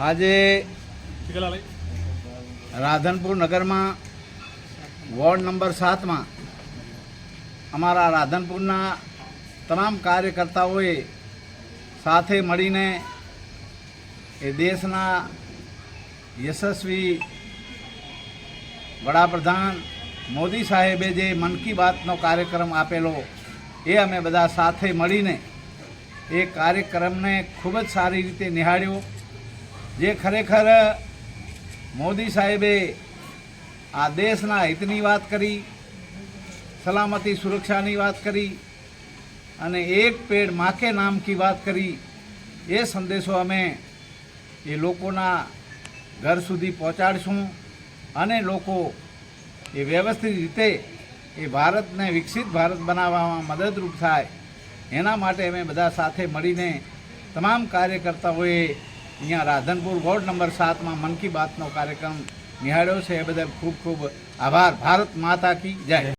આજે રાધનપુર નગરમાં ward number સાતમાં અમારા રાધનપુરના તમામ કાર્યકર્તાઓએ સાથે મળીને એ દેશના યશસ્વી વડાપ્રધાન મોદી સાહેબે જે મન કી બાતનો કાર્યક્રમ આપેલો, એ અમે બધા સાથે મળીને એ કાર્યક્રમને ખૂબ જ સારી રીતે નિહાળ્યો. જે ખરેખર મોદી સાહેબે આ દેશના હિતની વાત કરી, સલામતી સુરક્ષાની વાત કરી અને એક પેડ માકે નામ કી વાત કરી, એ સંદેશો અમે એ લોકોના ઘર સુધી પહોંચાડશું અને લોકો એ વ્યવસ્થિત રીતે એ ભારતને વિકસિત ભારત બનાવવામાં મદદરૂપ થાય. એના માટે અમે બધા સાથે મળીને તમામ કાર્યકર્તાઓએ અહીંયા રાધનપુર વોર્ડ નંબર સાતમાં મન કી બાતનો કાર્યક્રમ નિહાળ્યો છે. એ બદલ ખૂબ ખૂબ આભાર. ભારત માતા કી જય.